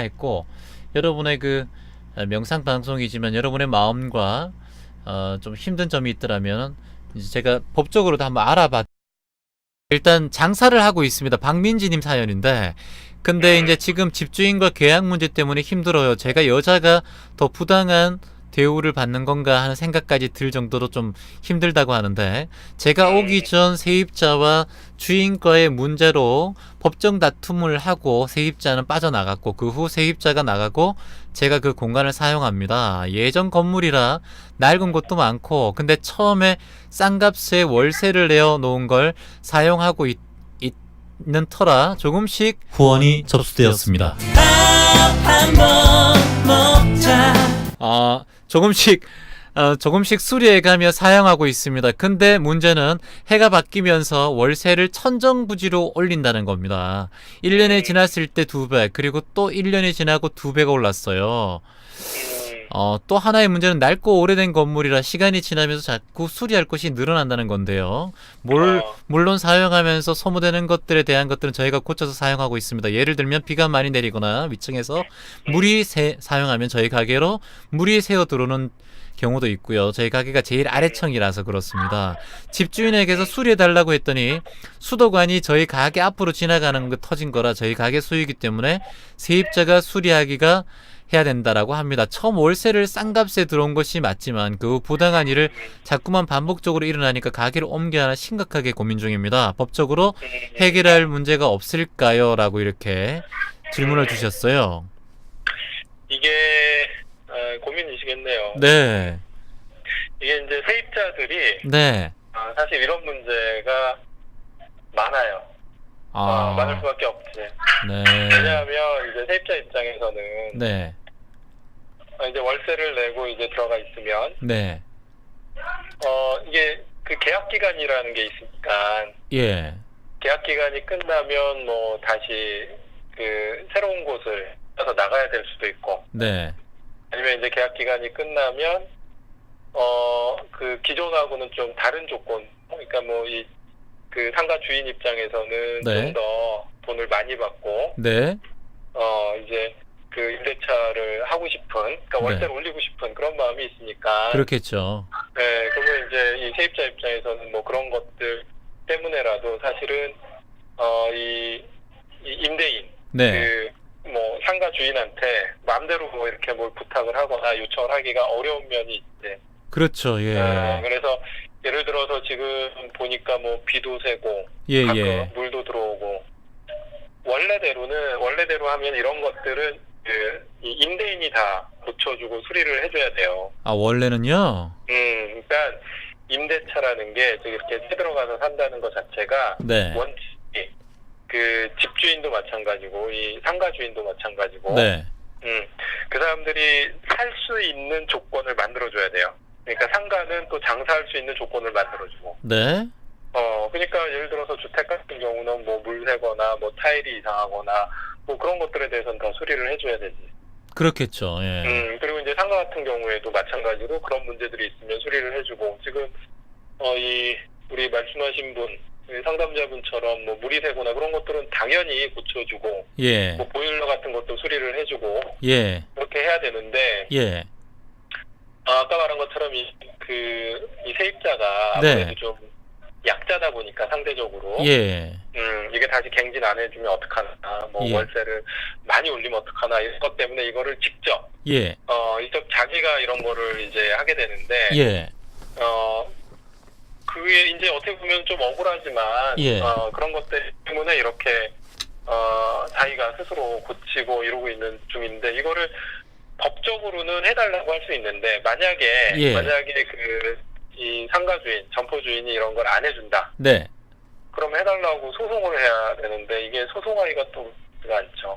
했고 여러분의 그 어, 명상 방송이지만 여러분의 마음과 어, 좀 힘든 점이 있더라면 이제 제가 법적으로도 한번 알아봐. 일단 장사를 하고 있습니다. 박민지님 사연인데 근데 이제 지금 집주인과 계약 문제 때문에 힘들어요. 제가 여자가 더 부당한 대우를 받는 건가 하는 생각까지 들 정도로 좀 힘들다고 하는데 제가 오기 전 세입자와 주인과의 문제로 법정 다툼을 하고 세입자는 빠져나갔고 그 후 세입자가 나가고 제가 그 공간을 사용합니다. 예전 건물이라 낡은 곳도 많고 근데 처음에 싼 값에 월세를 내어 놓은 걸 사용하고 있, 있는 터라 조금씩 후원이 접수되었습니다. 아, 조금씩 어, 조금씩 수리해가며 사용하고 있습니다. 근데 문제는 해가 바뀌면서 월세를 천정부지로 올린다는 겁니다. 1년이 지났을 때 두 배, 그리고 또 1년이 지나고 두 배가 올랐어요. 음, 어, 또 하나의 문제는 낡고 오래된 건물이라 시간이 지나면서 자꾸 수리할 것이 늘어난다는 건데요. 물, 어. 물론 사용하면서 소모되는 것들에 대한 것들은 저희가 고쳐서 사용하고 있습니다. 예를 들면 비가 많이 내리거나 위층에서 물이 새, 사용하면 저희 가게로 물이 새어 들어오는 경우도 있고요. 저희 가게가 제일 아래층이라서 그렇습니다. 집주인에게서 수리해 달라고 했더니 수도관이 저희 가게 앞으로 지나가는 거 터진 거라 저희 가게 소유이기 때문에 세입자가 수리하기가 해야 된다라고 합니다. 처음 월세를 싼 값에 들어온 것이 맞지만 그후 부당한 일을 자꾸만 반복적으로 일어나니까 가게를 옮겨야 하나 심각하게 고민 중입니다. 법적으로 해결할 문제가 없을까요? 라고 이렇게 질문을 주셨어요. 이게 어, 고민이시겠네요. 네. 이게 이제 세입자들이 네. 아, 사실 이런 문제가 많아요. 어, 아. 많을 수밖에 없지. 네. 왜냐하면 이제 세입자 입장에서는 네. 어, 이제 월세를 내고 이제 들어가 있으면 네. 어 이게 그 계약 기간이라는 게 있으니까 예. 계약 기간이 끝나면 뭐 다시 그 새로운 곳을 가서 나가야 될 수도 있고 네. 아니면 이제 계약 기간이 끝나면 어 그 기존하고는 좀 다른 조건 그러니까 뭐 이 그 상가 주인 입장에서는 네. 좀 더 돈을 많이 받고 네. 어 이제 그 임대차를 하고 싶은 그러니까 네. 월세를 올리고 싶은 그런 마음이 있으니까 그렇겠죠. 네 그러면 이제 이 세입자 입장에서는 뭐 그런 것들 때문에라도 사실은 어이 이 임대인 네. 그 뭐 상가 주인한테 마음대로 뭐 이렇게 뭘 부탁을 하거나 요청을 하기가 어려운 면이 있대. 그렇죠. 예. 어, 그래서 예를 들어서 지금 보니까 뭐 비도 새고 예, 가끔 예. 물도 들어오고 원래대로는 원래대로 하면 이런 것들은 그, 이 임대인이 다 고쳐주고 수리를 해줘야 돼요. 아, 원래는요? 음, 그러니까 임대차라는 게 이렇게 새 들어가서 산다는 것 자체가 네. 원칙이 그 집주인도 마찬가지고 이 상가 주인도 마찬가지고 네. 음, 그 사람들이 살 수 있는 조건을 만들어줘야 돼요. 그러니까 상가는 또 장사할 수 있는 조건을 만들어주고. 네. 어, 그러니까 예를 들어서 주택 같은 경우는 뭐 물 새거나 뭐 타일이 이상하거나 뭐 그런 것들에 대해서는 다 수리를 해줘야 되지. 그렇겠죠. 예. 음, 그리고 이제 상가 같은 경우에도 마찬가지로 그런 문제들이 있으면 수리를 해주고 지금 어, 이 우리 말씀하신 분이 상담자분처럼 뭐 물이 새거나 그런 것들은 당연히 고쳐주고 예. 뭐 보일러 같은 것도 수리를 해주고 예. 그렇게 해야 되는데 예. 아, 아까 말한 것처럼 이 그 이 세입자가 네. 아무래도 좀 약자다 보니까 상대적으로 예. 음 이게 다시 갱신 안 해주면 어떡하나 뭐 예. 월세를 많이 올리면 어떡하나 이런 것 때문에 이거를 직접 예. 어 직접 자기가 이런 거를 이제 하게 되는데 예. 어 그게 이제 어떻게 보면 좀 억울하지만 예. 어 그런 것들 때문에 이렇게 어 자기가 스스로 고치고 이러고 있는 중인데 이거를 법적으로는 해달라고 할 수 있는데 만약에 예. 만약에 그 이 상가 주인, 점포 주인이 이런 걸 안 해준다. 네. 그럼 해달라고 소송을 해야 되는데 이게 소송하기가 또 쉽지가 않죠.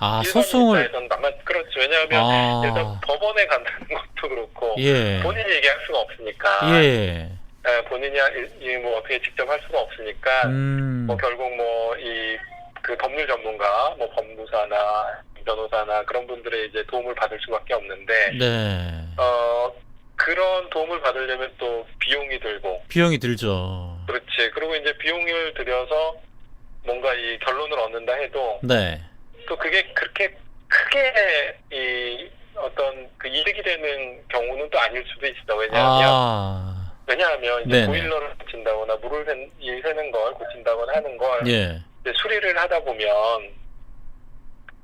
아, 일반 소송을 입장에서는 만만 그렇죠. 왜냐하면 아. 일단 법원에 간다는 것도 그렇고 예. 본인이 얘기할 수가 없으니까 예. 예, 본인이 하- 이- 뭐 어떻게 직접 할 수가 없으니까 음. 뭐 결국 뭐 이 그 법률 전문가 뭐 법무사나 변호사나 그런 분들의 이제 도움을 받을 수밖에 없는데 네. 어 그런 도움을 받으려면 또 비용이 들고 비용이 들죠. 그렇지 그리고 이제 비용을 들여서 뭔가 이 결론을 얻는다 해도 네. 또 그게 그렇게 크게 이 어떤 그 이득이 되는 경우는 또 아닐 수도 있어. 왜냐하면 아, 왜냐하면 이제 네네. 보일러를 고친다거나 물을 새, 새는 걸 고친다거나 하는 걸 예. 이제 수리를 하다 보면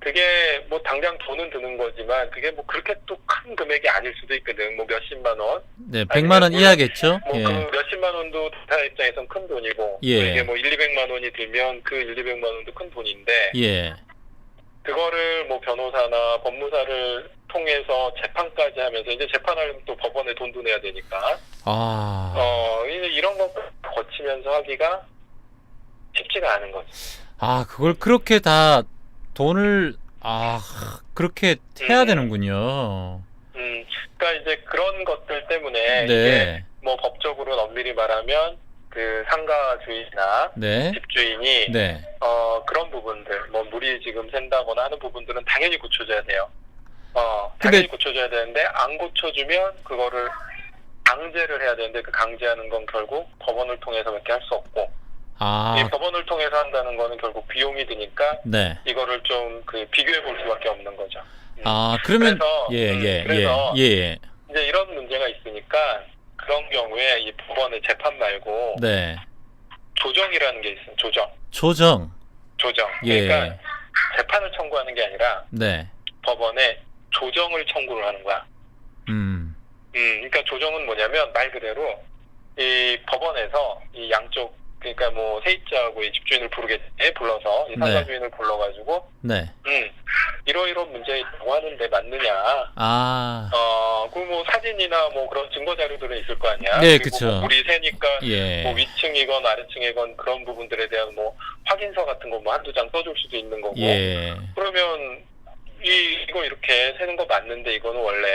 그게 뭐 당장 돈은 드는 거지만 그게 뭐 그렇게 또 큰 금액이 아닐 수도 있거든. 뭐 몇십만 원. 네, 100만 원 물론 이하겠죠? 뭐 예. 그 몇십만 원도 기타 입장에선 큰 돈이고 예. 또 이게 뭐 1, 200만 원이 들면 그 1, 200만 원도 큰 돈인데 예. 그거를 뭐 변호사나 법무사를 통해서 재판까지 하면서 이제 재판하려면 또 법원에 돈도 내야 되니까 아. 어 이제 이런 거 거치면서 하기가 쉽지가 않은 거지. 아, 그걸 그렇게 다 돈을 아, 그렇게 해야 음. 되는군요. 음, 그러니까 이제 그런 것들 때문에 이게 네. 뭐 법적으로 엄밀히 말하면 그 상가 주인이나 네. 집주인이 네. 어 그런 부분들 뭐 물이 지금 샌다거나 하는 부분들은 당연히 고쳐줘야 돼요. 어 근데- 당연히 고쳐줘야 되는데 안 고쳐주면 그거를 강제를 해야 되는데 그 강제하는 건 결국 법원을 통해서밖에 할 수 없고 이 아, 법원을 통해서 한다는 거는 결국 비용이 드니까 네. 이거를 좀 그 비교해 볼 수밖에 없는 거죠. 음. 아, 그러면 그래서, 예, 음, 예, 예. 그래서 예. 이제 이런 문제가 있으니까 그런 경우에 이 법원의 재판 말고 네. 조정이라는 게 있어요. 조정, 조정. 조정. 예. 그러니까 재판을 청구하는 게 아니라 네. 법원에 조정을 청구를 하는 거야. 음. 음, 그러니까 조정은 뭐냐면 말 그대로 이 법원에서 이 양쪽 그러니까 뭐 세입자하고 이 집주인을 부르겠지 불러서 이 상가 네. 주인을 불러가지고 네. 음 이러이러 문제 있다고 하는데 맞느냐 아. 어그 뭐 사진이나 뭐 그런 증거 자료들은 있을 거 아니야 네, 그쵸. 뭐 물이 새니까 예. 뭐 위층이건 아래층이건 그런 부분들에 대한 뭐 확인서 같은 거 뭐 한두 장 써줄 수도 있는 거고 예. 그러면 이 이거 이렇게 세는 거 맞는데 이거는 원래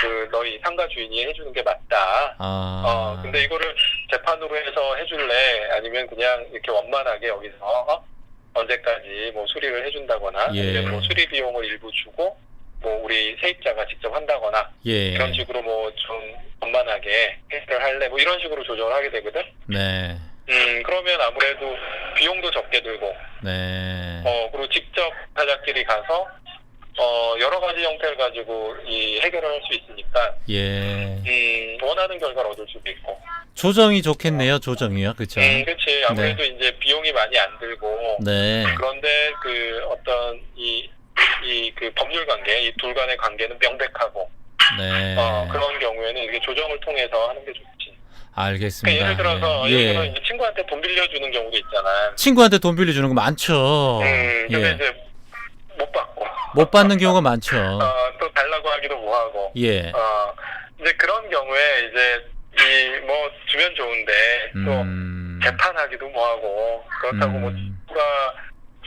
그 너희 상가 주인이 해주는 게 맞다. 아. 어 근데 이거를 재판으로 해서 해줄래 아니면 그냥 이렇게 원만하게 여기서 어? 언제까지 뭐 수리를 해준다거나 예. 아니면 뭐 수리 비용을 일부 주고 뭐 우리 세입자가 직접 한다거나 예. 이런 식으로 뭐 좀 원만하게 해결을 할래 뭐 이런 식으로 조정을 하게 되거든. 네. 음 그러면 아무래도 비용도 적게 들고 네. 어, 그리고 직접 타자끼리 가서, 어, 여러 가지 형태를 가지고 이 해결을 할 수 있으니까, 예. 음, 원하는 결과를 얻을 수도 있고. 조정이 좋겠네요. 조정이요. 그렇죠? 음, 그치. 아무래도 이제 비용이 많이 안 들고, 네. 그런데 그 어떤 이, 이 그 법률 관계, 이 둘 간의 관계는 명백하고, 네. 어, 그런 경우에는 이게 조정을 통해서 하는 게 좋지. 알겠습니다. 그러니까 예를 들어서, 예. 예를 들어 이제 친구한테 돈 빌려주는 경우도 있잖아. 친구한테 돈 빌려주는 거 많죠. 음, 근데 예. 이제 못 받는 경우가 많죠. 어, 또 달라고 하기도 뭐하고, 예. 어, 이제 그런 경우에 이제 이 뭐 주면 좋은데 또 음. 재판하기도 뭐하고 그렇다고 뭐 음. 누가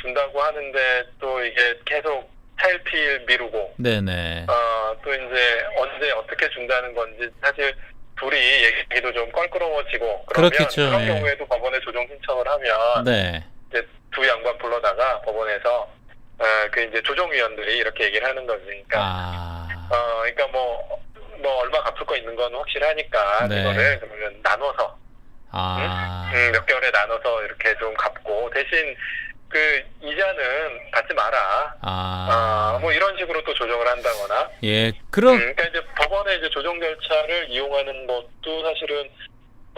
준다고 하는데 또 이게 계속 차일피일 미루고 네네. 어, 또 이제 언제 어떻게 준다는 건지 사실 둘이 얘기도 좀 껄끄러워지고 그러면 그렇겠죠, 그런 예. 경우에도 법원에 조정 신청을 하면 네. 이제 두 양반 불러다가 법원에서 어, 그 이제 조정위원들이 이렇게 얘기를 하는 거지. 그러니까 아. 어, 그러니까 뭐, 뭐 얼마 갚을 거 있는 건 확실하니까 네. 이거를 그러면 나눠서 아. 음, 몇 개월에 나눠서 이렇게 좀 갚고 대신 그 이자는 받지 마라. 아. 아, 뭐 이런 식으로 또 조정을 한다거나. 예. 그럼 음, 그러니까 이제 법원의 이제 조정 절차를 이용하는 것도 사실은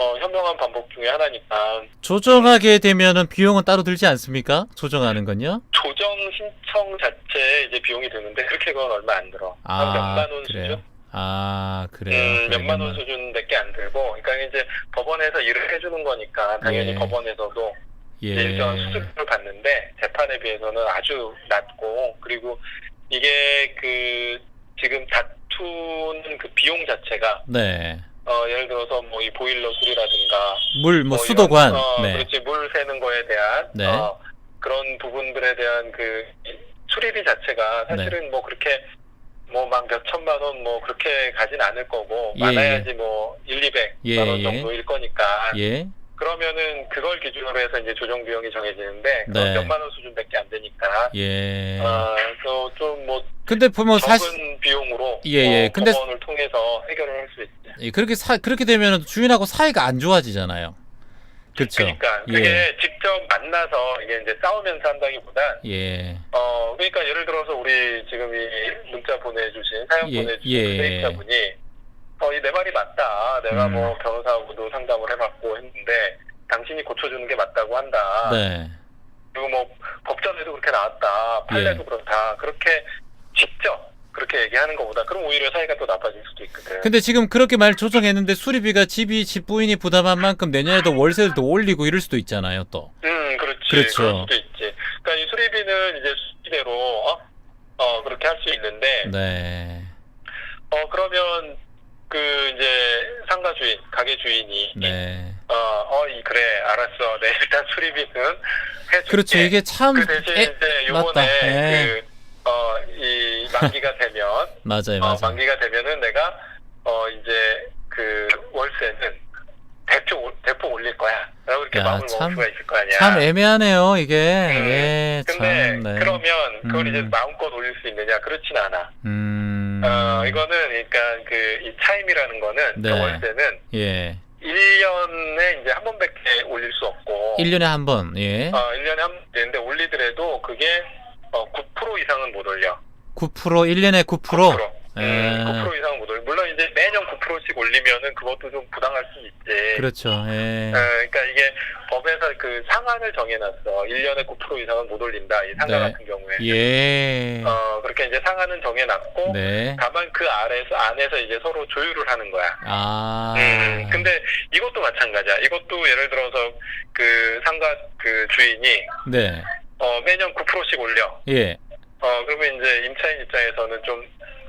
어, 현명한 방법 중에 하나니까 조정하게 되면은 비용은 따로 들지 않습니까? 조정하는 건요? 조정 신청 자체에 이제 비용이 드는데 그렇게 그건 얼마 안 들어. 한 아, 몇만 원 그래요? 수준? 아, 그래요. 음, 그래, 몇만 원 수준밖에 안 들고, 그러니까 이제 법원에서 일을 해주는 거니까 당연히 예. 법원에서도 예. 일정 수수료를 받는데 재판에 비해서는 아주 낮고 그리고 이게 그 지금 다투는 그 비용 자체가 네. 어 예를 들어서 뭐 이 보일러 수리라든가 물, 뭐, 뭐 수도관. 이런, 어, 네. 그렇지 물 새는 거에 대한 네. 어, 그런 부분들에 대한 그 수리비 자체가 사실은 뭐 그렇게 뭐 막 몇 천만 원 뭐 그렇게 가진 않을 거고 예, 많아야지 뭐 1, 200만 예, 원 예. 정도일 거니까 예. 그러면은 그걸 기준으로 해서 이제 조정 비용이 정해지는데 그건 네. 몇만 원 수준밖에 안 되니까 예. 어또좀뭐 근데 보면 적은 사실 비용으로 예, 예. 뭐 근데- 법원을 통해서 해결을 할 수 있지. 예, 그렇게 사 그렇게 되면 주인하고 사이가 안 좋아지잖아요. 그렇죠. 그러니까 예. 그게 직접 만나서 이게 이제 싸우면서 한다기보단 예. 어 그러니까 예를 들어서 우리 지금 이 문자 보내주신 사연 예, 보내주신 예. 세입자분이 어 이 내 말이 맞다. 내가 음. 뭐 변호사하고도 상담을 해봤고 했는데 당신이 고쳐주는 게 맞다고 한다. 네. 그리고 뭐 법전에도 그렇게 나왔다. 판례도 예. 그렇다. 그렇게 직접 그렇게 얘기하는 것보다 그럼 오히려 사이가 또 나빠질 수도 있거든. 근데 지금 그렇게 말 조정했는데 수리비가 집이 집 부인이 부담한 만큼 내년에도 월세를 더 올리고 이럴 수도 있잖아요, 또. 음, 그렇지. 그렇죠. 그럴 수도 있지. 그러니까 이 수리비는 이제 수리대로 어, 어 그렇게 할 수 있는데 네. 어 그러면 그 이제 상가 주인, 가게 주인이 네. 어, 어, 이 그래, 알았어. 네, 일단 수리비는 해줄게. 그렇죠. 이게 참 그 대신 에, 이제 맞다. 요번에 예. 그, 만기가 되면, 맞아요, 어, 맞아요. 만기가 되면은 내가, 어, 이제 그 월세는 대폭, 올- 대폭 올릴 거야. 라고 이렇게 야, 마음을 참- 먹을 수가 있을 거 아니야. 참 애매하네요, 이게. 예, 근데 참. 네. 그러면 그걸 음. 이제 마음껏 올릴 수 있느냐? 그렇진 않아. 음. 어, 이거는 그러니까 그 이 차임이라는 거는 그 네. 월세는 예. 1년에 이제 한 번밖에 올릴 수 없고 1년에 한 번. 예. 어, 1년에 한 번 되는데 올리더라도 그게 어, 9% 이상은 못 올려. 9% 1년에 9%. 9%. 예. 음, 9% 이상은 못 올려. 물론 이제 매년 9%씩 올리면은 그것도 좀 부당할 수 있지. 그렇죠. 예. 어, 그러니까 이게 법에서 그 상한을 정해놨어. 1년에 9% 이상은 못 올린다. 이 상가 네. 같은 경우에. 예. 어, 그렇게 이제 상한은 정해놨고 네. 다만 그 아래에서 안에서 이제 서로 조율을 하는 거야. 아. 음, 근데 이것도 마찬가지야. 이것도 예를 들어서 그 상가 그 주인이 네. 어, 매년 9%씩 올려. 예. 어, 그러면 이제 임차인 입장에서는 좀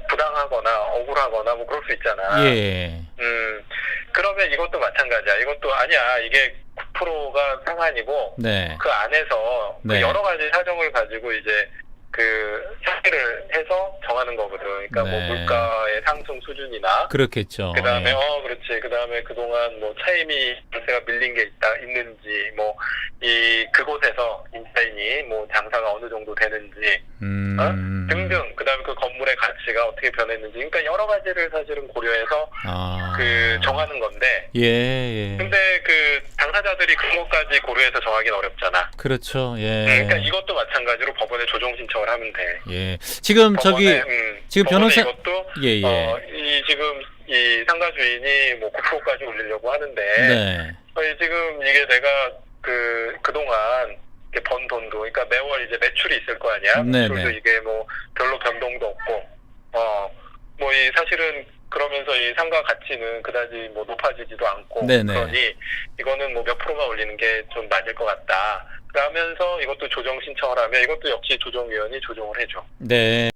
부당하거나 억울하거나 뭐 그럴 수 있잖아. 예. 음, 그러면 이것도 마찬가지야. 이것도 아니야. 이게 9%가 상한이고 네. 그 안에서 그 네. 여러 가지 사정을 가지고 이제 그 상의를 해서 정하는 거거든. 그러니까 뭐 네. 물가의 상승 수준이나 그렇겠죠. 그 다음에 예. 어 그렇지 그 다음에 그동안 뭐 차임이 월세가 밀린 게 있다 있는지 뭐 이 그곳에서 임차인이 뭐 장사가 어느 정도 되는지 음. 어? 등등 그 다음에 그 건물의 가치가 어떻게 변했는지 그러니까 여러 가지를 사실은 고려해서 아. 그 정하는 건데 예, 예. 근데 그 당사자들이 그런 것까지 고려해서 정하기는 어렵잖아. 그렇죠. 예. 그러니까 이것도 마찬가지로 법원에 조정 신청 을 하면 돼. 예. 지금 저기 법원에, 음, 지금 법원에 변호사- 이것도 예, 예. 어, 이 지금 이 상가 주인이 뭐 9%까지 올리려고 하는데 네. 어, 이 지금 이게 내가 그 그동안 이렇게 번 돈도 그러니까 매월 이제 매출이 있을 거 아니야. 네네. 매출도 이게 뭐 별로 변동도 없고 어 뭐 이 사실은 그러면서 이 상가 가치는 그다지 뭐 높아지지도 않고 네네. 그러니 이거는 뭐 몇 프로가 올리는 게 좀 맞을 것 같다. 그러면서 이것도 조정 신청을 하면 이것도 역시 조정위원이 조정을 해줘. 네.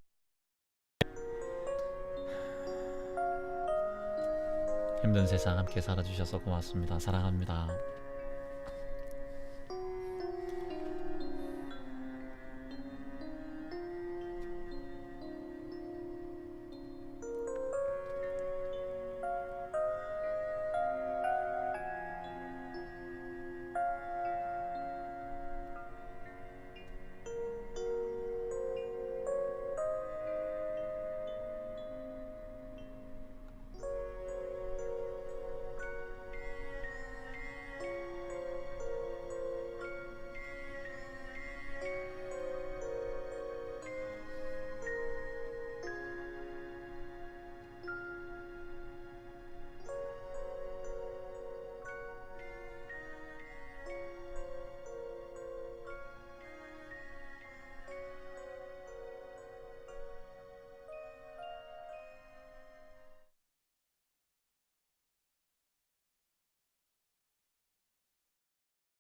힘든 세상 함께 살아주셔서 고맙습니다. 사랑합니다.